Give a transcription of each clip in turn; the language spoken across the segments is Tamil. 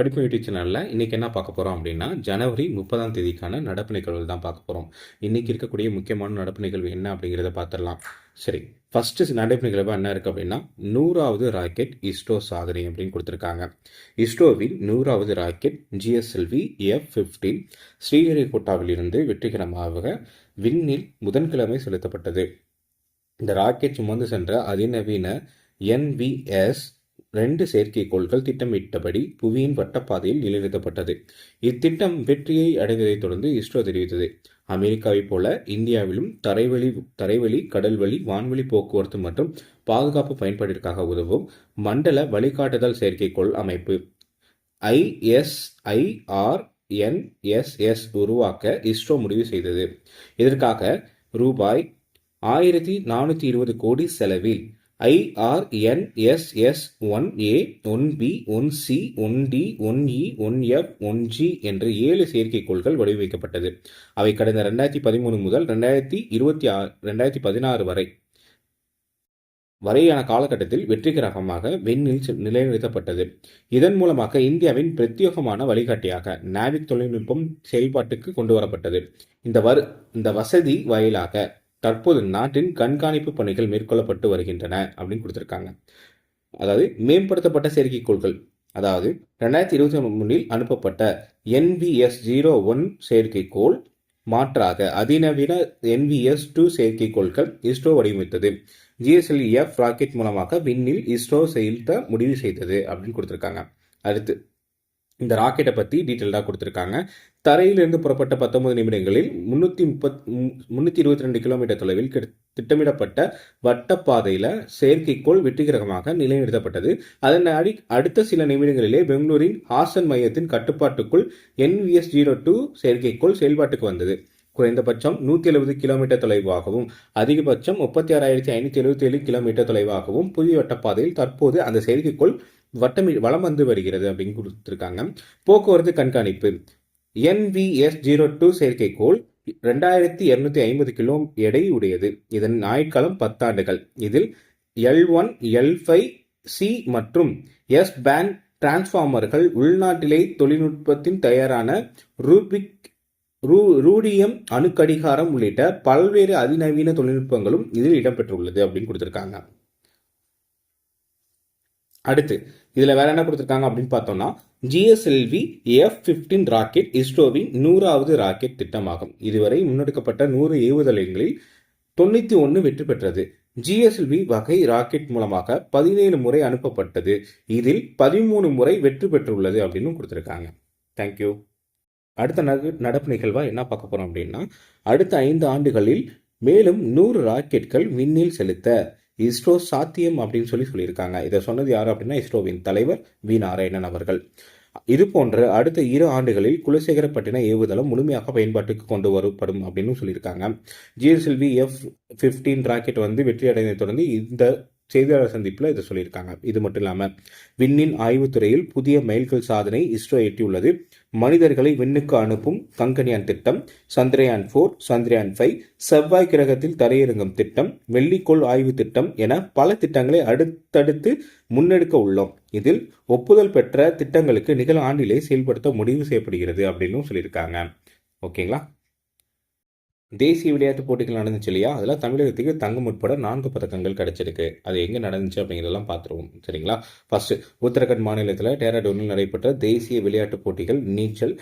படிப்பு யூடியூப் சேனலில் இன்றைக்கி என்ன பார்க்க போகிறோம் அப்படின்னா ஜனவரி முப்பதாம் தேதிக்கான நடப்பு நிகழ்வுகள் தான் பார்க்க போகிறோம் இன்றைக்கி இருக்கக்கூடிய முக்கியமான நடப்பு நிகழ்வு என்ன அப்படிங்கிறத பார்த்துடலாம். சரி ஃபஸ்ட்டு நடப்பு நிகழ்வு என்ன இருக்குது அப்படின்னா நூறாவது ராக்கெட் இஸ்ரோ சாதனை அப்படின்னு கொடுத்துருக்காங்க. இஸ்ரோவின் நூறாவது ராக்கெட் ஜிஎஸ்எல்வி எஃப் ஃபிஃப்டீன் ஸ்ரீஹரிகோட்டாவிலிருந்து வெற்றிகரமாக விண்ணில் புதன்கிழமை செலுத்தப்பட்டது. இந்த ராக்கெட் சுமந்து சென்ற அதிநவீன என்விஎஸ் ரெண்டு செயற்கைக்கோள்கள் திட்டமிட்டபடி புவியின் வட்டப்பாதையில் நிலைநிறுத்தப்பட்டது. இத்திட்டம் வெற்றியை அடைந்ததைத் தொடர்ந்து இஸ்ரோ தெரிவித்தது. அமெரிக்காவைப் போல இந்தியாவிலும் தரைவழி தரைவழி கடல்வழி வான்வழி போக்குவரத்து மற்றும் பாதுகாப்பு பயன்பாட்டிற்காக உதவும் மண்டல வழிகாட்டுதல் செயற்கைக்கோள் அமைப்பு. ஐஎஸ்ஐஆர் என்எஸ்எஸ் உருவாக்க இஸ்ரோ முடிவு செய்தது. இதற்காக ரூபாய் ஆயிரத்தி நானூற்றி இருபது கோடி செலவில் IRNSS one A one B one C one D one E one F one G என்ற ஏழு செயற்கைக்கோள்கள் வடிவமைக்கப்பட்டது. அவை கடந்த ரெண்டாயிரத்தி பதிமூணு முதல் ரெண்டாயிரத்தி இருபத்தி ஆறு ரெண்டாயிரத்தி பதினாறு வரை வரையான காலகட்டத்தில் வெற்றிகரமாக விண்ணில் நிலைநிறுத்தப்பட்டது. இதன் மூலமாக இந்தியாவின் பிரத்யேகமான வழிகாட்டியாக நாவிக் தொழில்நுட்பம் செயல்பாட்டுக்கு கொண்டு வரப்பட்டது. இந்த வரு இந்த வசதி வாயிலாக தற்போது நாட்டின் கண்காணிப்பு பணிகள் மேற்கொள்ளப்பட்டு வருகின்றன அப்படின்னு கொடுத்துருக்காங்க. அதாவது மேம்படுத்தப்பட்ட செயற்கைக்கோள்கள் அதாவது ரெண்டாயிரத்தி இருபத்தி மூணில் அனுப்பப்பட்ட என்பிஎஸ் ஜீரோ ஒன் செயற்கைக்கோள் மாற்றாக அதிநவீன என்பிஎஸ் டூ செயற்கைக்கோள்கள் இஸ்ரோ வடிவமைத்தது. ஜிஎஸ்எல்இ எஃப் ராக்கெட் மூலமாக விண்ணில் இஸ்ரோ செலுத்த முடிவு செய்தது அப்படின்னு கொடுத்துருக்காங்க. அடுத்து இந்த ராக்கெட்டை பற்றி டீட்டெயில்டாக கொடுத்துருக்காங்க. தரையிலிருந்து புறப்பட்ட பத்தொன்பது நிமிடங்களில் முந்நூற்றி முப்பத் முந்நூற்றி இருபத்தி ரெண்டு கிலோமீட்டர் தொலைவில் திட்டமிடப்பட்ட வட்டப்பாதையில் செயற்கைக்கோள் வெற்றிகரமாக நிலைநிறுத்தப்பட்டது. அதன் அடி அடுத்த சில நிமிடங்களிலே பெங்களூரின் ஹாசன் மையத்தின் கட்டுப்பாட்டுக்குள் என்விஎஸ் ஜீரோ டூ செயற்கைக்கோள் செயல்பாட்டுக்கு வந்தது. குறைந்தபட்சம் நூற்றி எழுபது கிலோமீட்டர் தொலைவாகவும் அதிகபட்சம் முப்பத்தி ஆறாயிரத்தி ஐநூற்றி எழுபத்தி ஏழு கிலோமீட்டர் தொலைவாகவும் புதிய வட்டப்பாதையில் தற்போது அந்த செயற்கைக்கோள் வட்டமி வளம் வந்து வருகிறது அப்படின்னு கொடுத்துருக்காங்க. போக்குவரத்து கண்காணிப்பு. என்விஎஸ் ஜீரோ டூ செயற்கைக்கோள் ரெண்டாயிரத்தி இருநூத்தி ஐம்பது கிலோ எடை உடையது. இதன் ஆயுட்காலம் பத்தாண்டுகள். இதில் L one L five C மற்றும் எஸ் பேண்ட் டிரான்ஸ்ஃபார்மர்கள் உள்நாட்டிலே தொழில்நுட்பத்தின் தயாரான ரூபிக் ரூ ரூடியம் அணுக்கடிகாரம் உள்ளிட்ட பல்வேறு அதிநவீன தொழில்நுட்பங்களும் இதில் இடம்பெற்றுள்ளது அப்படின்னு கொடுத்துருக்காங்க. அடுத்து இதில் வேற என்ன கொடுத்துருக்காங்க அப்படின்னு பார்த்தோம்னா ஜிஎஸ்எல்வி எஃப் பிப்டீன் ராக்கெட் இஸ்ரோவின் நூறாவது ராக்கெட் திட்டமாகும். இதுவரை முன்னெடுக்கப்பட்ட நூறு ஏவுதளங்களில் தொண்ணூற்றி ஒன்று வெற்றி பெற்றது. ஜிஎஸ்எல்வி வகை ராக்கெட் மூலமாக பதினேழு முறை அனுப்பப்பட்டது. இதில் பதிமூணு முறை வெற்றி பெற்றுள்ளது அப்படின்னு கொடுத்துருக்காங்க. தேங்க்யூ அடுத்த நடப்பு நிகழ்வாக என்ன பார்க்க போகிறோம் அப்படின்னா அடுத்த ஐந்து ஆண்டுகளில் மேலும் நூறு ராக்கெட்கள் விண்ணில் செலுத்த இஸ்ரோ சாத்தியம் அப்படின்னு சொல்லி சொல்லியிருக்காங்க. இதை சொன்னது யார் அப்படின்னா இஸ்ரோவின் தலைவர் வி. நாராயணன் அவர்கள். இது போன்ற அடுத்த இரு ஆண்டுகளில் குலசேகரப்பட்டின ஏவுதளம் முழுமையாக பயன்பாட்டுக்கு கொண்டு வரப்படும் அப்படின்னு சொல்லியிருக்காங்க. ஜிஎஸ்எல்வி எஃப் ஃபிஃப்டீன் ராக்கெட் வந்து வெற்றி அடைந்ததை தொடர்ந்து இந்த செய்தியாளர் சந்திப்பில் இதை சொல்லியிருக்காங்க. இது மட்டும் இல்லாமல் விண்ணின் ஆய்வுத்துறையில் புதிய மைல்கல் சாதனை இஸ்ரோ எட்டியுள்ளது. மனிதர்களை விண்ணுக்கு அனுப்பும் கங்கனியான் திட்டம் சந்திரயான் ஃபோர் சந்திரயான் ஃபைவ் செவ்வாய் கிரகத்தில் தரையிறங்கும் திட்டம் வெள்ளிக்கோள் ஆய்வு திட்டம் என பல திட்டங்களை அடுத்தடுத்து முன்னெடுக்க உள்ளோம். இதில் ஒப்புதல் பெற்ற திட்டங்களுக்கு நிகழ் ஆண்டிலே செயல்படுத்த முடிவு செய்யப்படுகிறது அப்படின்னு சொல்லியிருக்காங்க. ஓகேங்களா? தேசிய விளையாட்டு போட்டிகள் நடந்துச்சு இல்லையா? அதில் தமிழகத்துக்கு தங்கம் உட்பட நான்கு பதக்கங்கள் கிடைச்சிருக்கு. அது எங்கே நடந்துச்சு அப்படிங்கிறதெல்லாம் பார்த்துருவோம். சரிங்களா? ஃபர்ஸ்ட் உத்தரகண்ட் மாநிலத்தில் டேராடூனில் நடைபெற்ற தேசிய விளையாட்டு போட்டிகள் நீச்சல்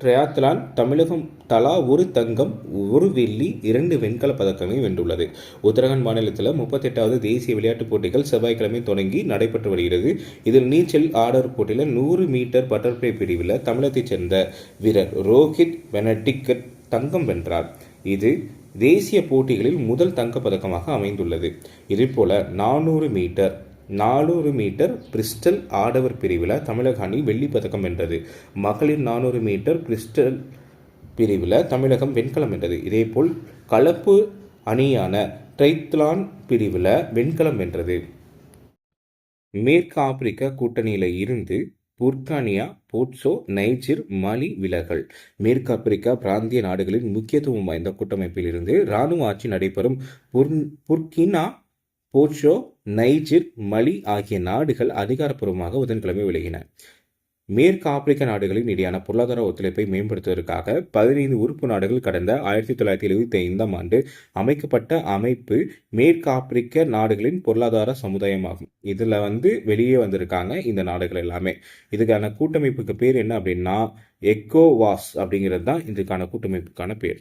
ட்ரையாத்லான் தமிழகம் தலா ஒரு தங்கம் ஒரு வெள்ளி இரண்டு வெண்கல பதக்கங்களை வென்றுள்ளது. உத்தரகாண்ட் மாநிலத்தில் முப்பத்தெட்டாவது தேசிய விளையாட்டுப் போட்டிகள் செவ்வாய்க்கிழமை தொடங்கி நடைபெற்று வருகிறது. இதில் நீச்சல் ஆர்டர் போட்டியில் நூறு மீட்டர் பட்டர்ஃப்ளை பிரிவில் தமிழகத்தைச் சேர்ந்த வீரர் ரோஹித் பெனடிக்கட் தங்கம் வென்றார். இது தேசிய போட்டிகளில் முதல் தங்கப்பதக்கமாக அமைந்துள்ளது. இதேபோல நானூறு மீட்டர் நானூறு மீட்டர் பிரிஸ்டல் ஆடவர் பிரிவில் தமிழக அணி வெள்ளி பதக்கம் வென்றது. மகளிர் நானூறு மீட்டர் பிரிஸ்டல் பிரிவில் தமிழகம் வெண்கலம் வென்றது. இதேபோல் கலப்பு அணியான ட்ரைத்லான் பிரிவில் வெண்கலம் வென்றது. மேற்கு ஆப்பிரிக்க கூட்டணியில் இருந்து புர்கானியா போட்சோ நைஜிர் மலி விலகல். மேற்கு ஆப்பிரிக்கா பிராந்திய நாடுகளின் முக்கியத்துவம் வாய்ந்த கூட்டமைப்பில் இருந்து இராணுவ ஆட்சி நடைபெறும் புர்கினா போட்சோ நைஜிர் மலி ஆகிய நாடுகள் அதிகாரப்பூர்வமாக புதன்கிழமை விலகின. மேற்கு ஆப்பிரிக்க நாடுகளின் இடையான பொருளாதார ஒத்துழைப்பை மேம்படுத்துவதற்காக பதினைந்து உறுப்பு நாடுகள் கடந்த ஆயிரத்தி தொள்ளாயிரத்தி எழுபத்தி ஐந்தாம் ஆண்டு அமைக்கப்பட்ட அமைப்பு மேற்கு ஆப்பிரிக்க நாடுகளின் பொருளாதார சமுதாயமாகும். இதில் வந்து வெளியே வந்திருக்காங்க இந்த நாடுகள் எல்லாமே. இதுக்கான கூட்டமைப்புக்கு பேர் என்ன அப்படின்னா எக்கோவாஸ் அப்படிங்கிறது தான் இதுக்கான கூட்டமைப்புக்கான பேர்.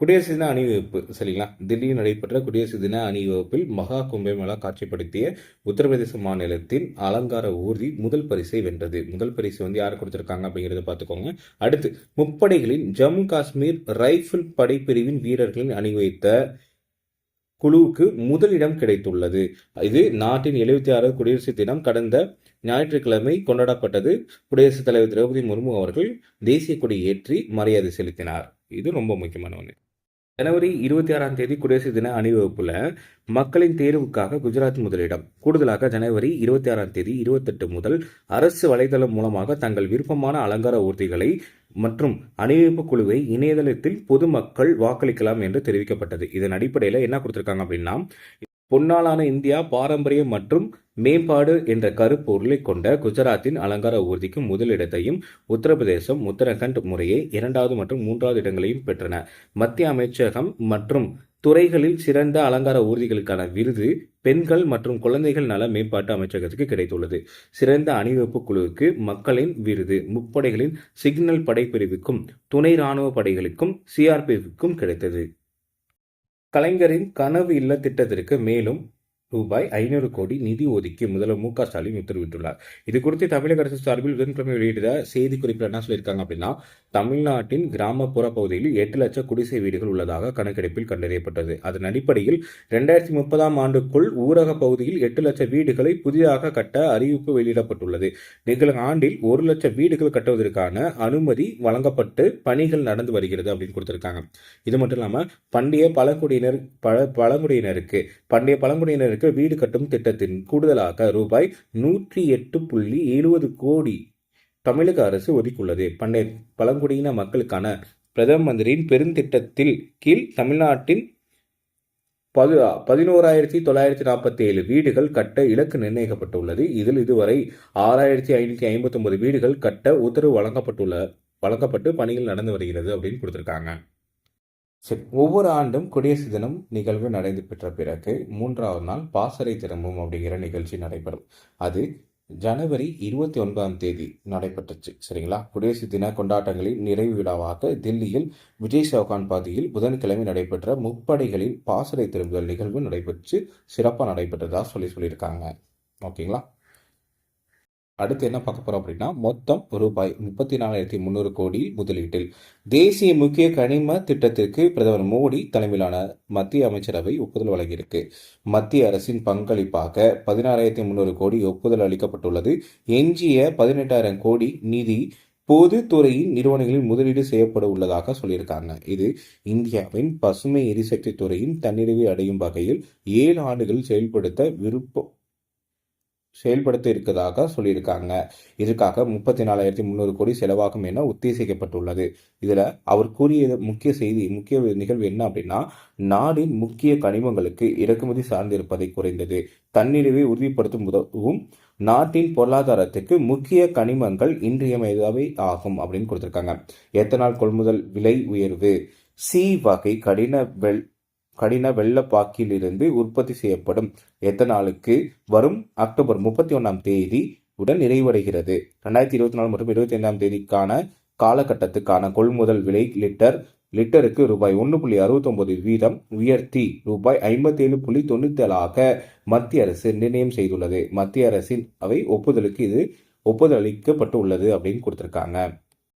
குடியரசு தின அணிவகுப்பு சரிங்களா? தில்லியில் நடைபெற்ற குடியரசு தின அணிவகுப்பில் மகா கும்பமேளா காட்சிப்படுத்திய உத்தரப்பிரதேச மாநிலத்தின் அலங்கார ஊர்தி முதல் பரிசை வென்றது. முதல் பரிசு வந்து யார் கொடுத்துருக்காங்க அப்படிங்கிறத பார்த்துக்கோங்க. அடுத்து முப்படைகளின் ஜம்மு காஷ்மீர் ரைஃபிள் படைப்பிரிவின் வீரர்களின் அணிவகுத்த குழுவுக்கு முதலிடம் கிடைத்துள்ளது. இது நாட்டின் எழுபத்தி ஆறு குடியரசு தினம் கடந்த ஞாயிற்றுக்கிழமை கொண்டாடப்பட்டது. குடியரசுத் தலைவர் திரௌபதி முர்மு அவர்கள் தேசிய கொடி ஏற்றி மரியாதை செலுத்தினார். இது ரொம்ப முக்கியமான ஒன்று ஜனவரி இருபத்தி ஆறாம் தேதி குடியரசு தின அணிவகுப்புல மக்களின் தேர்வுக்காக குஜராத் முதலிடம். கூடுதலாக ஜனவரி இருபத்தி ஆறாம் தேதி இருபத்தெட்டு முதல் அரசு வலைதளம் மூலமாக தங்கள் விருப்பமான அலங்கார ஊர்திகளை மற்றும் அணிவகுப்பு குழுவை இணையதளத்தில் பொதுமக்கள் வாக்களிக்கலாம் என்று தெரிவிக்கப்பட்டது. இதன் அடிப்படையில் என்ன கொடுத்திருக்காங்க அப்படின்னா பொன்னாலான இந்தியா பாரம்பரியம் மற்றும் மேம்பாடு என்ற கருப்பொருளை கொண்ட குஜராத்தின் அலங்கார ஊர்திக்கு முதலிடத்தையும் உத்தரப்பிரதேசம் உத்தரகண்ட் முறையே இரண்டாவது மற்றும் மூன்றாவது இடங்களையும் பெற்றன. மத்திய அமைச்சகம் மற்றும் துறைகளில் சிறந்த அலங்கார ஊர்திகளுக்கான விருது பெண்கள் மற்றும் குழந்தைகள் நல மேம்பாட்டு அமைச்சகத்துக்கு கிடைத்துள்ளது. சிறந்த அணிவகுப்பு குழுவுக்கு மக்களின் விருது முப்படைகளின் சிக்னல் படைப்பிரிவுக்கும் துணை ராணுவ படைகளுக்கும் சிஆர்பிஎஃப்க்கும் கிடைத்தது. கலைஞரின் கனவு இல்ல திட்டத்திற்கு மேலும் ரூபாய் ஐநூறு கோடி நிதி ஒதுக்கி முதல்வர் மு க ஸ்டாலின் உத்தரவிட்டுள்ளார். இது குறித்து தமிழக அரசு சார்பில் புதன்கிழமை வெளியிட்ட செய்தி குறிப்பில் என்ன சொல்லியிருக்காங்க அப்படின்னா தமிழ்நாட்டின் கிராமப்புற பகுதியில் எட்டு லட்சம் குடிசை வீடுகள் உள்ளதாக கணக்கெடுப்பில் கண்டறியப்பட்டது. அதன் அடிப்படையில் இரண்டாயிரத்தி முப்பதாம் ஆண்டுக்குள் ஊரக பகுதியில் எட்டு லட்சம் வீடுகளை புதிதாக கட்ட அறிவிப்பு வெளியிடப்பட்டுள்ளது. நிகழும் ஆண்டில் ஒரு லட்சம் வீடுகள் கட்டுவதற்கான அனுமதி வழங்கப்பட்டு பணிகள் நடந்து வருகிறது அப்படின்னு கொடுத்திருக்காங்க. இது மட்டும் இல்லாமல் பண்டைய பழங்குடியினர் பழ பழங்குடியினருக்கு பண்டைய பழங்குடியினருக்கு வீடு கட்டும் திட்டத்தின் கூடுதலாக ரூபாய் நூற்றி எட்டு புள்ளி எழுபது கோடி தமிழக அரசு ஒதுக்கியுள்ளது. பண்டைய பழங்குடியின மக்களுக்கான பிரதம மந்திரியின் பெருந்திட்டத்தில் கீழ் தமிழ்நாட்டின் பது பதினோராயிரத்தி தொள்ளாயிரத்தி நாற்பத்தி ஏழு வீடுகள் கட்ட இலக்கு நிர்ணயிக்கப்பட்டுள்ளது. இதில் இதுவரை ஆறாயிரத்தி ஐநூற்றி ஐம்பத்தொன்பது வீடுகள் கட்ட உத்தரவு வழங்கப்பட்டுள்ள வழங்கப்பட்டு பணிகள் நடந்து வருகிறது அப்படின்னு கொடுத்துருக்காங்க. சரி ஒவ்வொரு ஆண்டும் குடியரசு தினம் நிகழ்வு நடைபெற்ற பிறகு மூன்றாவது நாள் பாசறை திரும்பும் அப்படிங்கிற நிகழ்ச்சி நடைபெறும். அது ஜனவரி இருபத்தி ஒன்பதாம் தேதி நடைபெற்றுச்சு சரிங்களா? குடியரசு தின கொண்டாட்டங்களின் நிறைவு விழாவாக தில்லியில் விஜய் சவுகான் பாதையில் புதன்கிழமை நடைபெற்ற முப்படைகளின் பாசறை திரும்புதல் நிகழ்வு நடைபெற்று சிறப்பாக நடைபெற்றதாக சொல்லி சொல்லியிருக்காங்க. ஓகேங்களா? அடுத்து என்ன பார்க்க போறோம் அப்படின்னா மொத்தம் ரூபாய் முப்பத்தி நாலாயிரத்தி முந்நூறு கோடி முதலீட்டில். தேசிய முக்கிய கனிம திட்டத்திற்கு பிரதமர் மோடி தலைமையிலான மத்திய அமைச்சரவை ஒப்புதல் வழங்கியிருக்கு. மத்திய அரசின் பங்களிப்பாக பதினாறாயிரத்தி முந்நூறு கோடி ஒப்புதல் அளிக்கப்பட்டுள்ளது. எஞ்சிய பதினெட்டாயிரம் கோடி நிதி பொதுத்துறையின் நிறுவனங்களில் முதலீடு செய்யப்பட உள்ளதாக சொல்லியிருக்காங்க. இது இந்தியாவின் பசுமை எரிசக்தி துறையின் தன்னிறைவை அடையும் வகையில் ஏழு ஆண்டுகள் செயல்படுத்த விருப்பம் செயல்படுத்த இருக்கதாக சொல்லியிருக்காங்க. இதற்காக முப்பத்தி நாலாயிரத்தி முந்நூறு கோடி செலவாகும் என உத்தேசிக்கப்பட்டுள்ளது. இதில் அவர் கூறிய முக்கிய செய்தி முக்கிய நிகழ்வு என்ன அப்படின்னா நாடின் முக்கிய கனிமங்களுக்கு இறக்குமதி சார்ந்திருப்பதை குறைந்தது. தன்னிறைவை உறுதிப்படுத்தும் உதவும் நாட்டின் பொருளாதாரத்துக்கு முக்கிய கனிமங்கள் இன்றியமையாதவை ஆகும் அப்படின்னு கொடுத்துருக்காங்க. எத்தனால் கொள்முதல் விலை உயர்வு? சி வகை கடின வெள் கடின வெள்ளப்பாக்கிலிருந்து உற்பத்தி செய்யப்படும் எத்தனாலுக்கு வரும் அக்டோபர் முப்பத்தி ஒன்றாம் தேதி உடன் நிறைவடைகிறது. ரெண்டாயிரத்தி இருபத்தி நாலு மற்றும் இருபத்தி ஐந்தாம் தேதிக்கான காலகட்டத்துக்கான கொள்முதல் விலை லிட்டர் லிட்டருக்கு ரூபாய் ஒன்று புள்ளி அறுபத்தொன்பது வீதம் உயர்த்தி ரூபாய் ஐம்பத்தி ஏழு புள்ளி தொண்ணூத்தி ஏழாக மத்திய அரசு நிர்ணயம் செய்துள்ளது. மத்திய அரசின் அவை ஒப்புதலுக்கு இது ஒப்புதல் அளிக்கப்பட்டு உள்ளது அப்படின்னு கொடுத்துருக்காங்க.